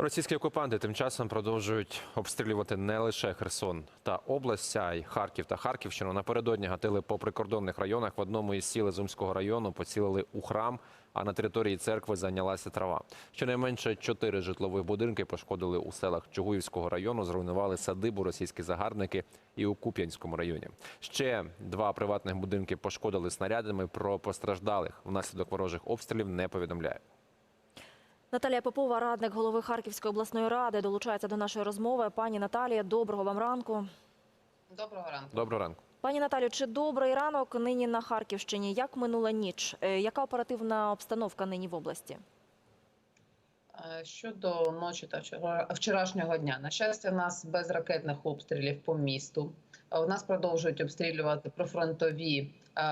Російські окупанти тим часом продовжують обстрілювати не лише Херсон та область, а й Харків та Харківщину. Напередодні гатили по прикордонних районах. В одному із сіл Ізумського району поцілили у храм, а на території церкви зайнялася трава. Щонайменше чотири житлових будинки пошкодили у селах Чугуївського району, зруйнували садибу російські загарбники і у Куп'янському районі. Ще два приватних будинки пошкодили снарядами. Про постраждалих внаслідок ворожих обстрілів не повідомляє. Наталія Попова, радник голови Харківської обласної ради, долучається до нашої розмови. Пані Наталія, доброго вам ранку. Доброго ранку. Доброго ранку. Пані Наталію, чи добрий ранок нині на Харківщині? Як минула ніч? Е, Яка оперативна обстановка нині в області? Е, Щодо ночі та вчорашнього дня, на щастя, в нас без ракетних обстрілів по місту. Е, У нас продовжують обстрілювати прифронтові е,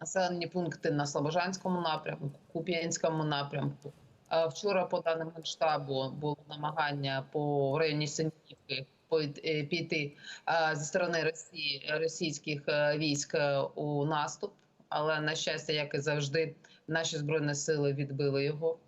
населені пункти на Слобожанському напрямку, Куп'янському напрямку. Е, Вчора, по даним штабу, було намагання по районі Синівки пойти- піти е, зі сторони Росії російських е, військ е, у наступ. Але на щастя, як і завжди, наші збройні сили відбили його.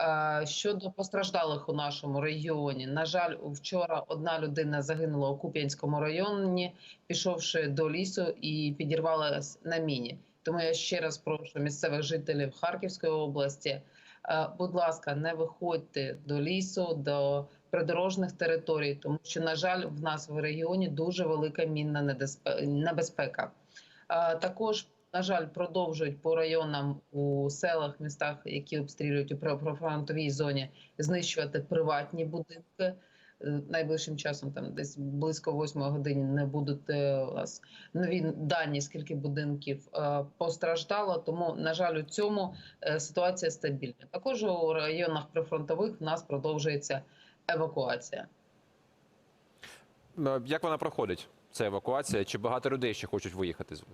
Е, Щодо постраждалих у нашому районі, на жаль, вчора одна людина загинула у Куп'янському районі, пішовши до лісу і підірвалась на міні. Тому я ще раз прошу місцевих жителів Харківської області. Е, Будь ласка, не виходьте до лісу, до придорожних територій, тому що, на жаль, в нас в регіоні дуже велика мінна небезпека. Е, Також на жаль, продовжують по районам у селах, містах, які обстрілюють у прифронтовій зоні, знищувати приватні будинки. Найближчим часом, там десь близько 8 години, не будуть е, у нас нові дані, скільки будинків е, постраждало. Тому, на жаль, у цьому е, ситуація стабільна. Також у районах прифронтових в нас продовжується евакуація. Як вона проходить? Ця евакуація? Чи багато людей ще хочуть виїхати? з-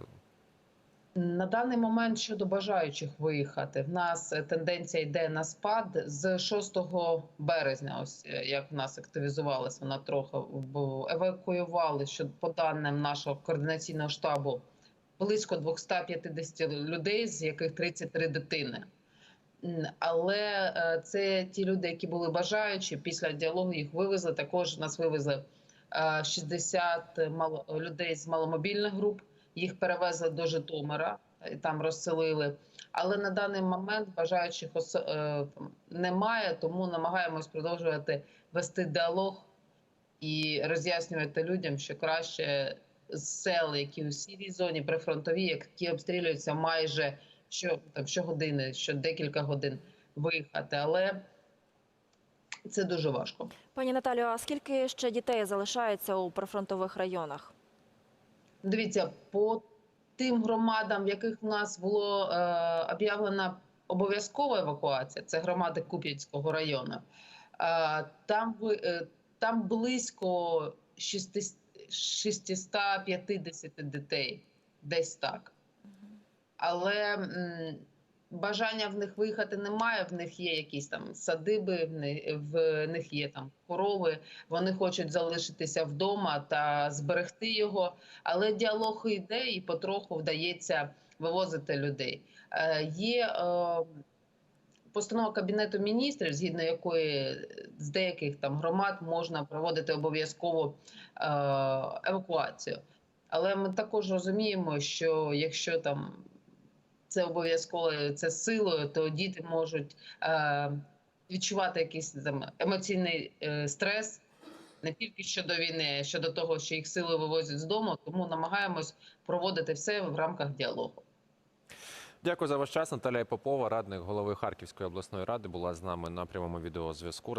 На даний момент щодо бажаючих виїхати, в нас е, тенденція йде на спад з 6 березня. Ось е, як в нас активізувалася, вона трохи евакуювали. Що по даним нашого координаційного штабу близько 250 людей, з яких 33 дитини. Але е, це ті люди, які були бажаючі. Після діалогу їх вивезли. Також нас вивезли е, 60 мало людей з маломобільних груп. Їх перевезли до Житомира і там розселили. Але на даний момент бажаючих е, немає, тому намагаємось продовжувати вести діалог і роз'яснювати людям, що краще з сел, які у сірій зоні, прифронтові, які обстрілюються майже що там щогодини, що декілька годин виїхати. Але це дуже важко. Пані Наталію, а скільки ще дітей залишається у прифронтових районах? Дивіться, по тим громадам, в яких в нас було е, об'явлена обов'язкова евакуація, це громади Куп'янського району. Е, там, е, там близько 600 650 дітей, десь так. Але бажання в них виїхати немає. В них є якісь там садиби, в них є там корови. Вони хочуть залишитися вдома та зберегти його. Але діалог йде і потроху вдається вивозити людей. Е, Є е, постанова кабінету міністрів, згідно якої з деяких там громад можна проводити обов'язково е, евакуацію. Але ми також розуміємо, що якщо там це обов'язково це силою, то діти можуть е, відчувати якийсь там емоційний е, стрес не тільки щодо війни, а щодо того, що їх силою вивозять з дому, тому намагаємось проводити все в рамках діалогу. Дякую за ваш час. Наталія Попова, радник голови Харківської обласної ради, була з нами на прямому відеозв'язку.